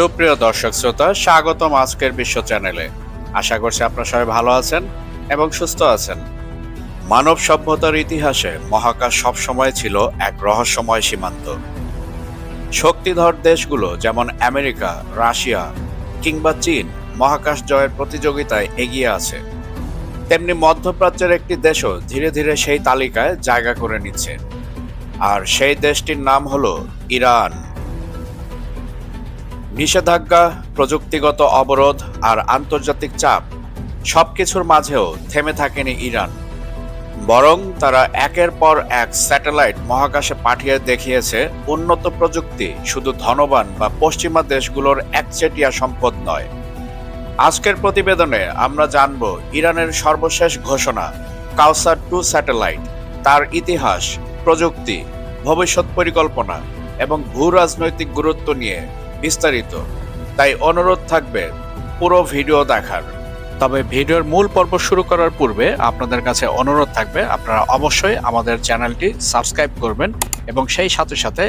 সুপ্রিয় দর্শক শ্রোতা, স্বাগতম আজকের বিশ্ব চ্যানেলে। আশা করছি আপনারা সবাই ভালো আছেন এবং সুস্থ আছেন। মানব সভ্যতার ইতিহাসে মহাকাশ সবসময় ছিল এক রহস্যময় সীমান্ত। শক্তিধর দেশগুলো যেমন আমেরিকা, রাশিয়া কিংবা চীন মহাকাশ জয়ের প্রতিযোগিতায় এগিয়ে আছে। তেমনি মধ্যপ্রাচ্যের একটি দেশও ধীরে ধীরে সেই তালিকায় জায়গা করে নিচ্ছে। আর সেই দেশটির নাম হলো ইরান। নিষেধাজ্ঞা, প্রযুক্তিগত অবরোধ আর আন্তর্জাতিক চাপ সবকিছুর মাঝেও থেমে থাকেনি ইরান। বরং তারা একের পর এক স্যাটেলাইট মহাকাশে পাঠিয়ে দেখিয়েছে, উন্নত প্রযুক্তি শুধু ধনবান বা পশ্চিমা দেশগুলোর একচেটিয়া সম্পদ নয়। আজকের প্রতিবেদনে আমরা জানব ইরানের সর্বশেষ ঘোষণা, কাউসার টু স্যাটেলাইট, তার ইতিহাস, প্রযুক্তি, ভবিষ্যৎ পরিকল্পনা এবং ভূ রাজনৈতিক গুরুত্ব নিয়ে। বিস্তারিত। তাই অনুরোধ থাকবে পুরো ভিডিও দেখার। তবে ভিডিওর মূল পর্ব শুরু করার পূর্বে আপনাদের কাছে অনুরোধ থাকবে, আপনারা অবশ্যই আমাদের চ্যানেলটি সাবস্ক্রাইব করবেন এবং সেই সাথে সাথে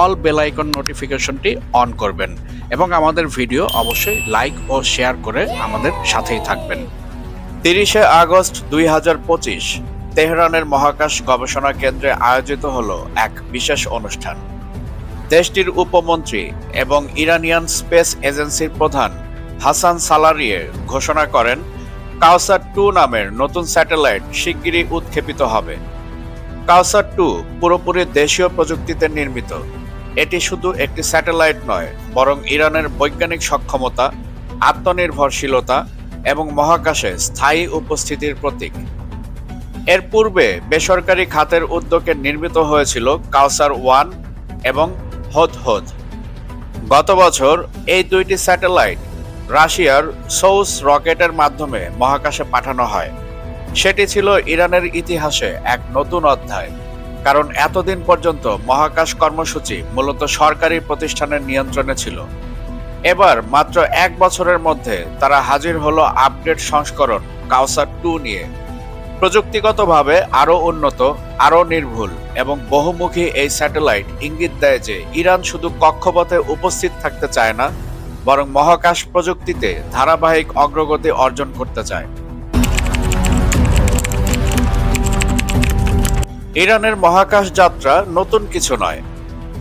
অল বেল আইকন নোটিফিকেশনটি অন করবেন এবং আমাদের ভিডিও অবশ্যই লাইক ও শেয়ার করে আমাদের সাথেই থাকবেন। তিরিশে আগস্ট দুই হাজার পঁচিশ তেহরানের মহাকাশ গবেষণা কেন্দ্রে আয়োজিত হলো এক বিশেষ অনুষ্ঠান। দেশটির উপমন্ত্রী এবং ইরানিয়ান স্পেস এজেন্সির প্রধান হাসান সালারিয়ে ঘোষণা করেন, কাউসার টু নামের নতুন স্যাটেলাইট শিগগিরই উৎক্ষেপিত হবে। কাউসার টু পুরোপুরি দেশীয় প্রযুক্তিতে নির্মিত। এটি শুধু একটি স্যাটেলাইট নয়, বরং ইরানের বৈজ্ঞানিক সক্ষমতা, আত্মনির্ভরশীলতা এবং মহাকাশে স্থায়ী উপস্থিতির প্রতীক। এর পূর্বে বেসরকারি খাতের উদ্যোগে নির্মিত হয়েছিল কাউসার ওয়ান এবং হদ হদ। গত বছর এই দুইটি স্যাটেলাইট রাশিয়ার সৌস রকেটের মাধ্যমে মহাকাশে পাঠানো হয়। সেটি ছিল ইরানের ইতিহাসে এক নতুন অধ্যায়, কারণ এতদিন পর্যন্ত মহাকাশ কর্মসূচি মূলত সরকারি প্রতিষ্ঠানের নিয়ন্ত্রণে ছিল। এবার মাত্র এক বছরের মধ্যে তারা হাজির হলো আপডেট সংস্করণ কাউসার টু নিয়ে। প্রযুক্তিগতভাবে আরও উন্নত, আরও নির্ভুল এবং বহুমুখী এই স্যাটেলাইট ইঙ্গিত দেয় যে ইরান শুধু কক্ষপথে উপস্থিত থাকতে চায় না, বরং মহাকাশ প্রযুক্তিতে ধারাবাহিক অগ্রগতি অর্জন করতে চায়। ইরানের মহাকাশ যাত্রা নতুন কিছু নয়।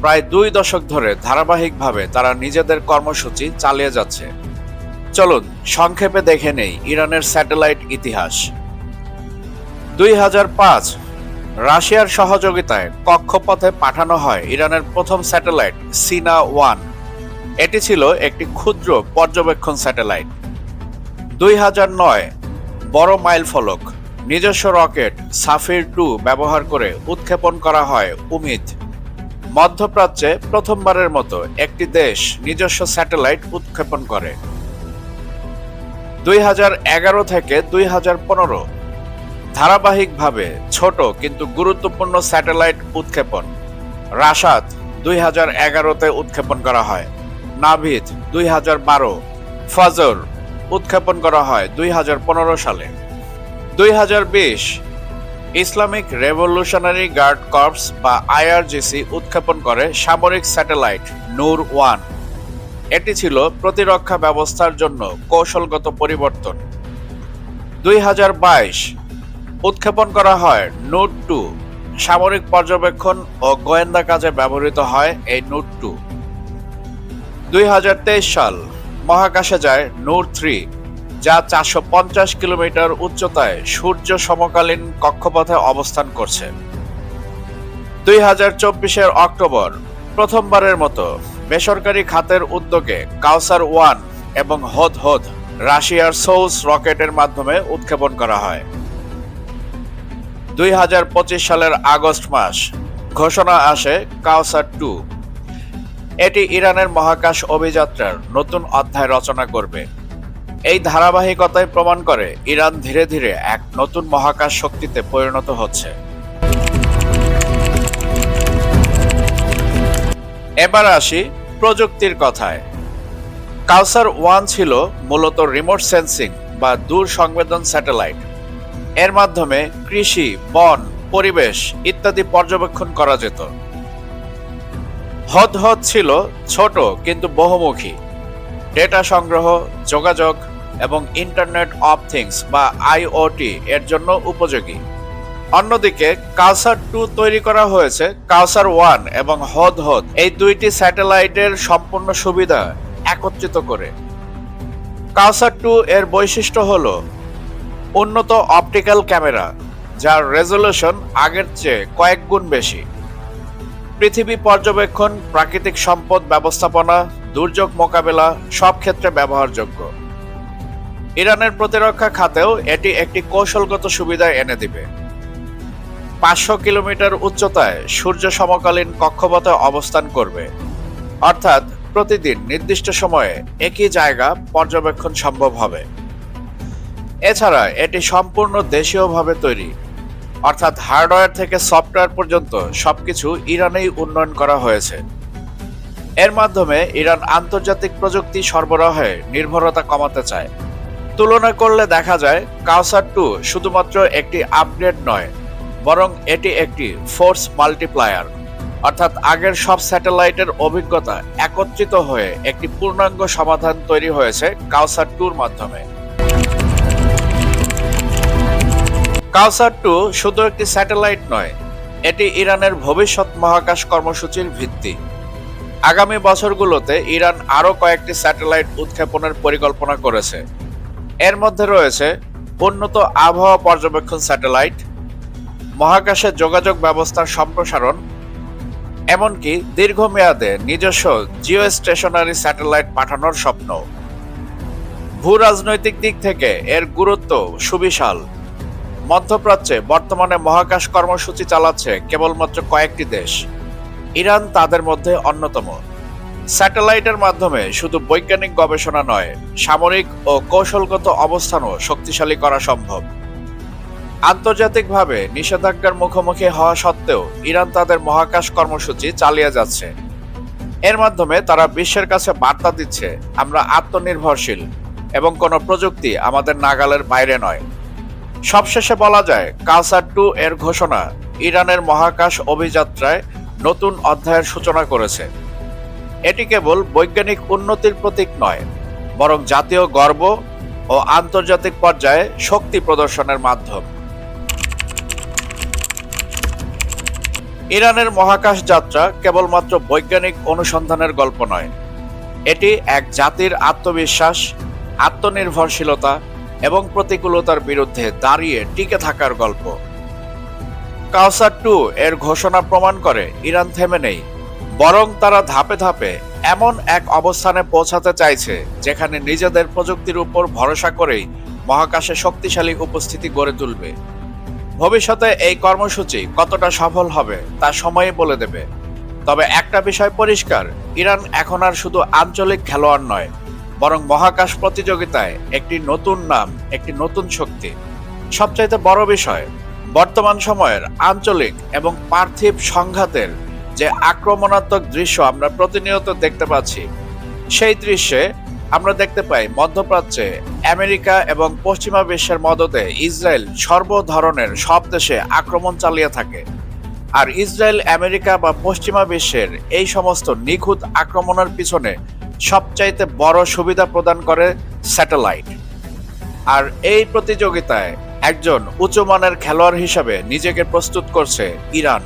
প্রায় দুই দশক ধরে ধারাবাহিকভাবে তারা নিজেদের কর্মসূচি চালিয়ে যাচ্ছে। চলুন, সংক্ষেপে দেখে নেই ইরানের স্যাটেলাইট ইতিহাস। দুই রাশিয়ার সহযোগিতায় কক্ষপথে পাঠানো হয় ইরানের প্রথম স্যাটেলাইট সিনা ওয়ান। এটি ছিল একটি ক্ষুদ্র পর্যবেক্ষণ স্যাটেলাইট। দুই হাজার নয়, বড় মাইল ফলক, নিজস্ব রকেট সাফির টু ব্যবহার করে উৎক্ষেপণ করা হয় উমিদ। মধ্যপ্রাচ্যে প্রথমবারের মতো একটি দেশ নিজস্ব স্যাটেলাইট উৎক্ষেপণ করে। দুই হাজার এগারো থেকে দুই হাজার পনেরো ধারাবাহিকভাবে ছোট কিন্তু গুরুত্বপূর্ণ স্যাটেলাইট উৎক্ষেপণ। রাশাদ দুই হাজার এগারোতে উৎক্ষেপণ করা হয়। নাভিদ দুই হাজার বারো। ফজর উৎক্ষেপণ করা হয় দুই হাজার পনেরো সালে। দুই হাজার বিশ। ইসলামিক রেভলিউশনারি গার্ড কর্পস বা আইআরজিসি উৎক্ষেপণ করে সামরিক স্যাটেলাইট নূর ওয়ান। এটি ছিল প্রতিরক্ষা ব্যবস্থার জন্য কৌশলগত পরিবর্তন। দুই হাজার বাইশ। উৎক্ষেপণ করা হয়। Noor two. সামরিক পর্যবেক্ষণ ও গোয়েন্দা কাজে ব্যবহৃত হয় এই নোট টু। দুই হাজার তেইশ সাল মহাকাশে যায় নূর থ্রি, যা চারশো পঞ্চাশ কিলোমিটার উচ্চতায় সূর্য সমকালীন কক্ষপথে অবস্থান করছে। দুই হাজার চব্বিশের অক্টোবর, প্রথমবারের মতো বেসরকারি খাতের উদ্যোগে কাউসার ওয়ান এবং হদ হদ রাশিয়ার সৌস রকেটের মাধ্যমে উৎক্ষেপণ করা হয়। দুই হাজার পঁচিশ সালের আগস্ট মাস। ঘোষণা আসে কাউসার টু। এটি ইরানের মহাকাশ অভিযাত্রার নতুন অধ্যায় রচনা করবে। এই ধারাবাহিকতায় প্রমাণ করে ইরান ধীরে ধীরে এক নতুন মহাকাশ শক্তিতে পরিণত হচ্ছে। এবার আসি প্রযুক্তির কথায়। কাউসার ওয়ান ছিল মূলত রিমোট সেন্সিং বা দূর সংবেদন স্যাটেলাইট। এর মাধ্যমে কৃষি, বন, পরিবেশ ইত্যাদি পর্যবেক্ষণ করা যেত। হদ হদ ছিল ছোট কিন্তু বহুমুখী। ডেটা সংগ্রহ, যোগাযোগ এবং ইন্টারনেট অফ থিংস বা আইওটি এর জন্য উপযোগী। অন্যদিকে কালসার টু তৈরি করা হয়েছে কালসার ওয়ান এবং হদ হদ। এই দুইটি স্যাটেলাইটের সম্পূর্ণ সুবিধা একত্রিত করে। কালসার টু এর বৈশিষ্ট্য হল উন্নত অপটিক্যাল ক্যামেরা, যার রেজলিউশন আগের চেয়ে কয়েক গুণ বেশি। পৃথিবী পর্যবেক্ষণ, প্রাকৃতিক সম্পদ ব্যবস্থাপনা, দুর্যোগ মোকাবেলা সব ক্ষেত্রে ব্যবহারযোগ্য। ইরানের প্রতিরক্ষা খাতেও এটি একটি কৌশলগত সুবিধা এনে দিবে। পাঁচশো কিলোমিটার উচ্চতায় সূর্য সমকালীন কক্ষপথে অবস্থান করবে। অর্থাৎ প্রতিদিন নির্দিষ্ট সময়ে একই জায়গা পর্যবেক্ষণ সম্ভব হবে। এছাড়া এটি সম্পূর্ণ দেশীয়ভাবে তৈরি। অর্থাৎ হার্ডওয়্যার থেকে সফটওয়্যার পর্যন্ত সবকিছু ইরানেই উন্নয়ন করা হয়েছে। এর মাধ্যমে ইরান আন্তর্জাতিক প্রযুক্তি সরবরাহে নির্ভরতা কমাতে চায়। তুলনা করলে দেখা যায়, কাউসার টু শুধুমাত্র একটি আপগ্রেড নয়, বরং এটি একটি ফোর্স মাল্টিপ্লায়ার। অর্থাৎ আগের সব স্যাটেলাইটের অভিজ্ঞতা একত্রিত হয়ে একটি পূর্ণাঙ্গ সমাধান তৈরি হয়েছে কাউসার টুর মাধ্যমে। কাউসার টু শুধু একটি স্যাটেলাইট নয়, এটি ইরানের ভবিষ্যৎ মহাকাশ কর্মসূচির ভিত্তি। আগামী বছরগুলোতে ইরান আরও কয়েকটি স্যাটেলাইট উৎক্ষেপণের পরিকল্পনা করেছে। এর মধ্যে রয়েছে উন্নত আবহাওয়া পর্যবেক্ষণ স্যাটেলাইট, মহাকাশে যোগাযোগ ব্যবস্থার সম্প্রসারণ, এমনকি দীর্ঘমেয়াদে নিজস্ব জিও স্টেশনারি স্যাটেলাইট পাঠানোর স্বপ্ন। ভূ রাজনৈতিক দিক থেকে এর গুরুত্ব সুবিশাল। মধ্যপ্রাচ্যে বর্তমানে মহাকাশ কর্মসূচি চালাচ্ছে কেবলমাত্র কয়েকটি দেশ। ইরান তাদের মধ্যে অন্যতম। স্যাটেলাইটের মাধ্যমে শুধু বৈজ্ঞানিক গবেষণা নয়, সামরিক ও কৌশলগত অবস্থানও শক্তিশালী করা সম্ভব। আন্তর্জাতিকভাবে নিষেধাজ্ঞার মুখোমুখি হওয়া সত্ত্বেও ইরান তাদের মহাকাশ কর্মসূচি চালিয়ে যাচ্ছে। এর মাধ্যমে তারা বিশ্বের কাছে বার্তা দিচ্ছে, আমরা আত্মনির্ভরশীল এবং কোনো প্রযুক্তি আমাদের নাগালের বাইরে নয়। সবশেষে বলা যায়, কালসার টু এর ঘোষণা ইরানের মহাকাশ অভিযাত্রায় নতুন অধ্যায়ের সূচনা করেছে। এটি কেবল বৈজ্ঞানিক উন্নতির প্রতীক নয়, বরং জাতীয় গর্ব ও আন্তর্জাতিক পর্যায়ে শক্তি প্রদর্শনের মাধ্যম। ইরানের মহাকাশ যাত্রা কেবলমাত্র বৈজ্ঞানিক অনুসন্ধানের গল্প নয়, এটি এক জাতির আত্মবিশ্বাস, আত্মনির্ভরশীলতা এবং প্রতিকূলতার বিরুদ্ধে দাঁড়িয়ে টিকে থাকার গল্প। কাউসার টু এর ঘোষণা প্রমাণ করে, ইরান থেমে নেই। বরং তারা ধাপে ধাপে এমন এক অবস্থানে পৌঁছাতে চাইছে, যেখানে নিজেদের প্রযুক্তির উপর ভরসা করেই মহাকাশে শক্তিশালী উপস্থিতি গড়ে তুলবে। ভবিষ্যতে এই কর্মসূচি কতটা সফল হবে তা সময়ে বলে দেবে। তবে একটা বিষয় পরিষ্কার, ইরান এখন আর শুধু আঞ্চলিক খেলোয়াড় নয় বরং মহাকাশ প্রতিযোগিতায় একটি নতুন নাম, একটি নতুন শক্তি। সবচাইতে বড় বিষয়, বর্তমান সময়ের আঞ্চলিক এবং পার্থিব সংঘাতের যে আক্রমণাত্মক দৃশ্য আমরা প্রতিনিয়ত দেখতে পাচ্ছি, সেই দৃশ্যে আমরা দেখতে পাই মধ্যপ্রাচ্যে আমেরিকা এবং পশ্চিমা বিশ্বের মদতে ইসরায়েল সর্ব ধরনের সব দেশে আক্রমণ চালিয়ে থাকে। আর ইসরায়েল, আমেরিকা বা পশ্চিমা বিশ্বের এই সমস্ত নিখুঁত আক্রমণের পিছনে সবচাইতে বড় সুবিধা প্রদান করে স্যাটেলাইট। আর এই প্রতিযোগিতায় একজন উচ্চমানের খেলোয়াড় হিসাবে নিজেকে প্রস্তুত করছে ইরান।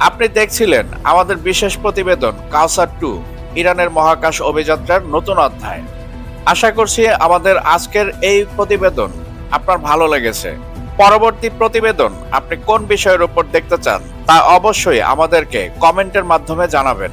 আপনি দেখছিলেন আমাদের বিশেষ প্রতিবেদন কাউসার টু, ইরানের মহাকাশ অভিযাত্রার নতুন অধ্যায়। আশা করছি আমাদের আজকের এই প্রতিবেদন আপনার ভালো লেগেছে। পরবর্তী প্রতিবেদন আপনি কোন বিষয়ের উপর দেখতে চান তা অবশ্যই আমাদেরকে কমেন্টের মাধ্যমে জানাবেন।